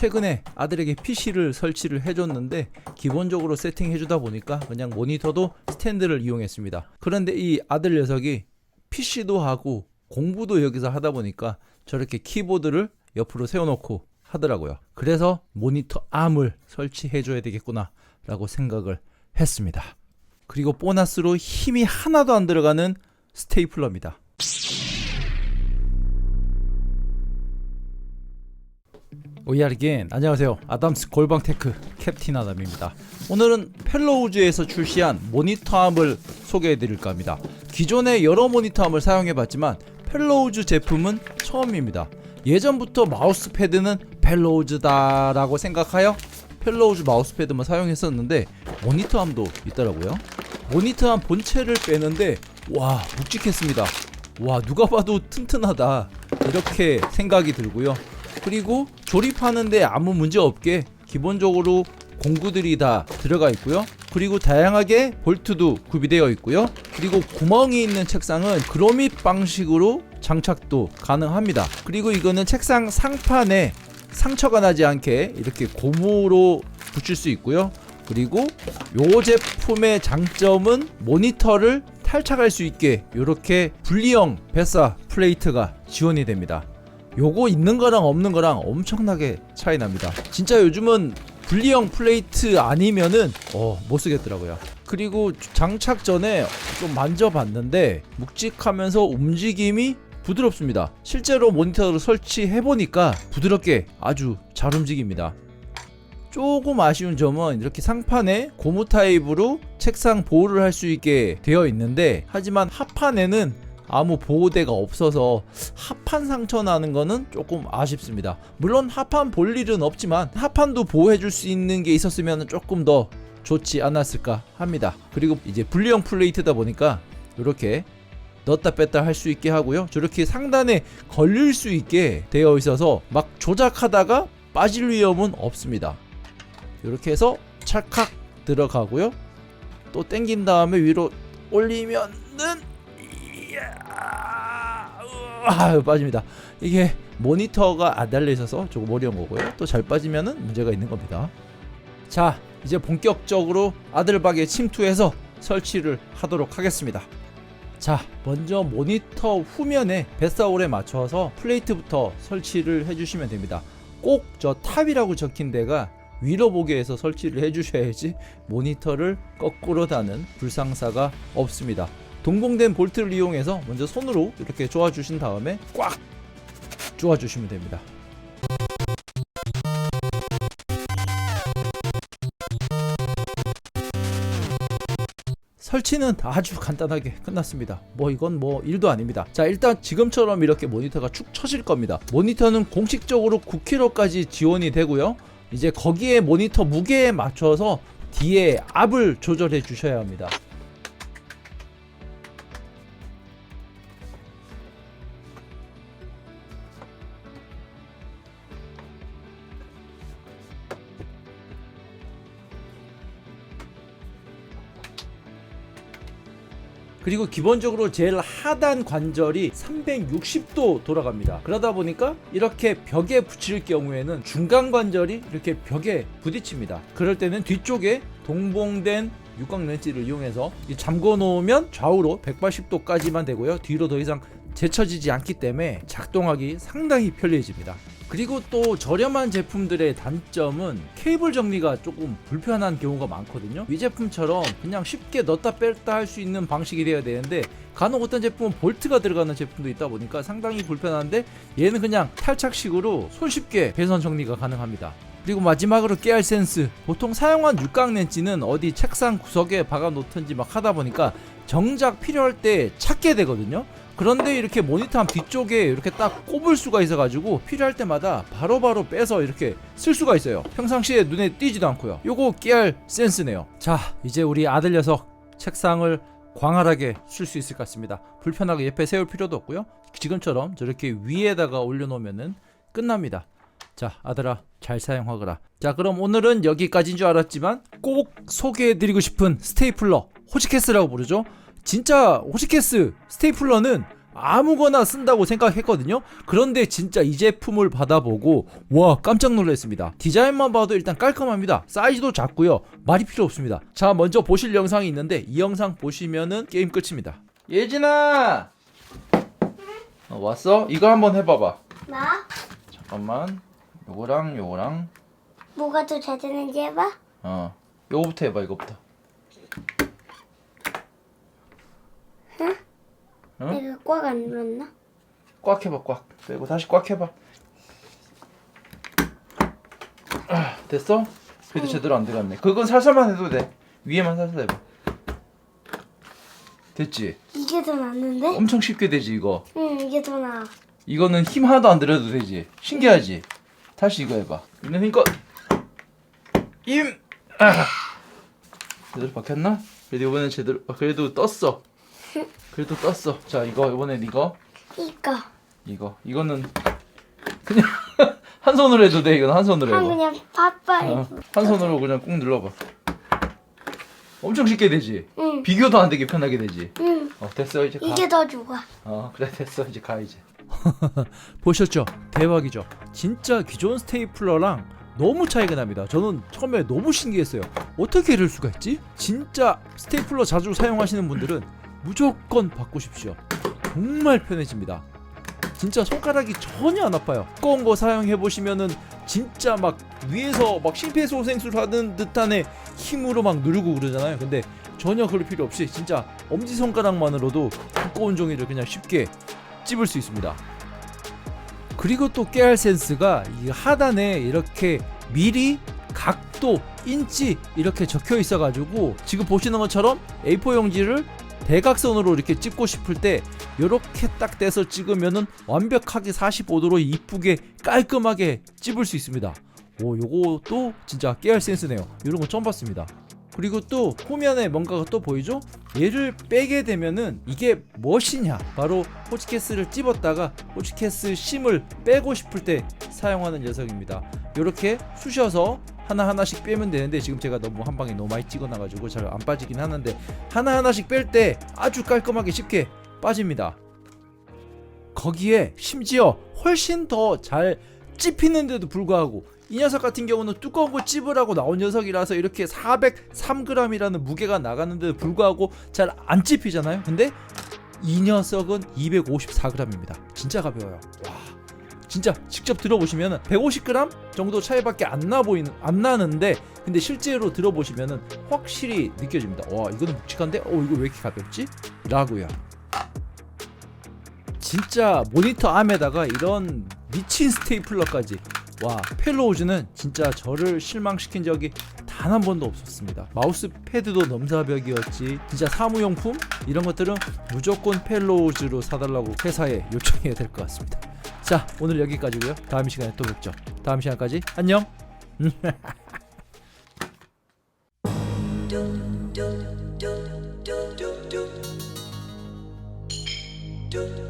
최근에 아들에게 PC를 설치를 해줬는데 기본적으로 세팅해주다 보니까 그냥 모니터도 스탠드를 이용했습니다. 그런데 이 아들 녀석이 PC도 하고 공부도 여기서 하다 보니까 저렇게 키보드를 옆으로 세워놓고 하더라고요. 그래서 모니터 암을 설치해줘야 되겠구나 라고 생각을 했습니다. 그리고 보너스로 힘이 하나도 안 들어가는 스테이플러입니다. 오이아르겐 안녕하세요. 아담스 골방 테크 캡틴 아담입니다. 오늘은 펠로우즈에서 출시한 모니터암을 소개해 드릴까 합니다. 기존에 여러 모니터암을 사용해 봤지만 펠로우즈 제품은 처음입니다. 예전부터 마우스 패드는 펠로우즈다 라고 생각하여 펠로우즈 마우스 패드만 사용했었는데 모니터암도 있더라고요. 모니터암 본체를 빼는데 와 묵직했습니다. 와 누가 봐도 튼튼하다. 이렇게 생각이 들고요 그리고 조립하는데 아무 문제 없게 기본적으로 공구들이 다 들어가 있고요. 그리고 다양하게 볼트도 구비되어 있고요. 그리고 구멍이 있는 책상은 그로밋 방식으로 장착도 가능합니다. 그리고 이거는 책상 상판에 상처가 나지 않게 이렇게 고무로 붙일 수 있고요. 그리고 요 제품의 장점은 모니터를 탈착할 수 있게 이렇게 분리형 배사 플레이트가 지원이 됩니다. 요거 있는 거랑 없는 거랑 엄청나게 차이 납니다. 진짜 요즘은 분리형 플레이트 아니면은 어, 못 쓰겠더라고요. 그리고 장착 전에 좀 만져봤는데 묵직하면서 움직임이 부드럽습니다. 실제로 모니터를 설치해 보니까 부드럽게 아주 잘 움직입니다. 조금 아쉬운 점은 이렇게 상판에 고무 타입으로 책상 보호를 할 수 있게 되어 있는데 하지만 하판에는 아무 보호대가 없어서 하판 상처 나는 거는 조금 아쉽습니다. 물론 하판 볼 일은 없지만 하판도 보호해 줄 수 있는 게 있었으면 조금 더 좋지 않았을까 합니다. 그리고 이제 분리형 플레이트다 보니까 이렇게 넣었다 뺐다 할 수 있게 하고요. 저렇게 상단에 걸릴 수 있게 되어 있어서 막 조작하다가 빠질 위험은 없습니다. 이렇게 해서 찰칵 들어가고요. 또 당긴 다음에 위로 올리면은 아 빠집니다. 이게 모니터가 안 달려 있어서 조금 어려운 거고요. 또 잘 빠지면은 문제가 있는 겁니다. 자, 이제 본격적으로 아들박에 침투해서 설치를 하도록 하겠습니다. 자, 먼저 모니터 후면에 뱃사홀에 맞춰서 플레이트부터 설치를 해주시면 됩니다. 꼭 저 탑이라고 적힌 데가 위로 보게 해서 설치를 해주셔야지 모니터를 거꾸로 다는 불상사가 없습니다. 동봉된 볼트를 이용해서 먼저 손으로 이렇게 조아주신 다음에 꽉 조아주시면 됩니다. 설치는 아주 간단하게 끝났습니다. 뭐 이건 뭐 일도 아닙니다. 자 일단 지금처럼 이렇게 모니터가 축 처질 겁니다. 모니터는 공식적으로 9kg까지 지원이 되고요. 이제 거기에 모니터 무게에 맞춰서 뒤에 압을 조절해 주셔야 합니다. 그리고 기본적으로 제일 하단 관절이 360도 돌아갑니다. 그러다 보니까 이렇게 벽에 붙일 경우에는 중간 관절이 이렇게 벽에 부딪힙니다. 그럴 때는 뒤쪽에 동봉된 육각 렌치를 이용해서 이 잠궈 놓으면 좌우로 180도까지만 되고요. 뒤로 더 이상 제쳐지지 않기 때문에 작동하기 상당히 편리해집니다. 그리고 또 저렴한 제품들의 단점은 케이블 정리가 조금 불편한 경우가 많거든요. 이 제품처럼 그냥 쉽게 넣었다 뺐다 할 수 있는 방식이 되어야 되는데 간혹 어떤 제품은 볼트가 들어가는 제품도 있다 보니까 상당히 불편한데 얘는 그냥 탈착식으로 손쉽게 배선 정리가 가능합니다. 그리고 마지막으로 깨알 센스 보통 사용한 육각 렌치는 어디 책상 구석에 박아 놓든지 막 하다 보니까 정작 필요할 때 찾게 되거든요 그런데 이렇게 모니터 뒤쪽에 이렇게 딱 꼽을 수가 있어가지고 필요할 때마다 바로 바로 빼서 이렇게 쓸 수가 있어요. 평상시에 눈에 띄지도 않고요. 요거 깨알 센스네요. 자 이제 우리 아들 녀석 책상을 광활하게 쓸 수 있을 것 같습니다. 불편하게 옆에 세울 필요도 없고요. 지금처럼 저렇게 위에다가 올려놓으면은 끝납니다. 자 아들아 잘 사용하거라. 자 그럼 오늘은 여기까지인 줄 알았지만 꼭 소개해드리고 싶은 스테이플러 호치케스라고 부르죠 진짜 호치케스 스테이플러는 아무거나 쓴다고 생각했거든요. 그런데 진짜 이 제품을 받아보고 와 깜짝 놀랐습니다. 디자인만 봐도 일단 깔끔합니다. 사이즈도 작고요. 말이 필요 없습니다. 자 먼저 보실 영상이 있는데 이 영상 보시면은 게임 끝입니다. 예진아 어, 왔어? 이거 한번 해봐봐. 나? 잠깐만 요거랑 요거랑 뭐가 더 잘 되는지 해봐. 어 요거부터 해봐 이거부터. 응? 내가 꽉 안 눌렀나? 꽉 해봐 꽉 빼고 다시 꽉 해봐 아, 됐어? 그래도 제대로 안 들어갔네 그건 살살만 해도 돼 위에만 살살 해봐 됐지? 이게 더 낫는데? 엄청 쉽게 되지 이거 응, 이게 더 나아. 이거는 힘 하나도 안 들여도 되지 신기하지? 다시 이거 해봐 있는 힘껏 힘! 아. 제대로 박혔나? 그래도 이번엔 제대로 아, 그래도 떴어 그래도 떴어. 자 이거 이번엔 이거. 이거. 이거. 이거는 그냥 한 손으로 해도 돼 이건 한 손으로 한 해봐 그냥 빠빠이. 어, 한 손으로 그냥 꾹 눌러봐. 엄청 쉽게 되지? 응, 비교도 안 되게 편하게 되지? 응. 어 됐어 이제 가. 이게 더 좋아. 어 그래 됐어 이제 가 이제. 보셨죠? 대박이죠? 진짜 기존 스테이플러랑 너무 차이가 납니다. 저는 처음에 너무 신기했어요. 어떻게 이럴 수가 있지? 진짜 스테이플러 자주 사용하시는 분들은 무조건 바꾸십시오. 정말 편해집니다. 진짜 손가락이 전혀 안 아파요. 두꺼운 거 사용해 보시면은 진짜 막 위에서 막 심폐소생술 하는 듯한의 힘으로 막 누르고 그러잖아요. 근데 전혀 그럴 필요 없이 진짜 엄지손가락만으로도 두꺼운 종이를 그냥 쉽게 찝을 수 있습니다. 그리고 또 깨알 센스가 이 하단에 이렇게 미리 각도 인치 이렇게 적혀 있어 가지고 지금 보시는 것처럼 A4 용지를 대각선으로 이렇게 찍고 싶을 때 이렇게 딱 떼서 찍으면은 완벽하게 45도로 이쁘게 깔끔하게 찝을 수 있습니다. 오 요것도 진짜 깨알 센스네요. 이런 거 처음 봤습니다. 그리고 또 후면에 뭔가가 또 보이죠? 얘를 빼게 되면은 이게 무엇이냐? 바로 호치케스를 찝었다가 호치케스 심을 빼고 싶을 때 사용하는 녀석입니다. 이렇게 쑤셔서 하나 하나씩 빼면 되는데 지금 제가 너무 한 방에 너무 많이 찍어놔가지고 잘 안 빠지긴 하는데 하나 하나씩 뺄 때 아주 깔끔하게 쉽게 빠집니다. 거기에 심지어 훨씬 더 잘 찝히는데도 불구하고 이 녀석 같은 경우는 두꺼운 거 찝으라고 나온 녀석이라서 이렇게 403g이라는 무게가 나가는데도 불구하고 잘 안 찝히잖아요. 근데 이 녀석은 254g입니다. 진짜 가벼워요. 와. 진짜 직접 들어보시면 150g 정도 차이밖에 안 나 보이는 안 나는데 근데 실제로 들어보시면은 확실히 느껴집니다. 와 이거는 묵직한데 어 이거 왜 이렇게 가볍지? 라고요. 진짜 모니터 암에다가 이런 미친 스테이플러까지 와 펠로우즈는 진짜 저를 실망시킨 적이 단 한 번도 없었습니다 마우스 패드도 넘사벽이었지 진짜 사무용품 이런 것들은 무조건 펠로우즈로 사달라고 회사에 요청해야 될 것 같습니다 자 오늘 여기까지고요. 다음 시간에 또 뵙죠. 다음 시간까지 안녕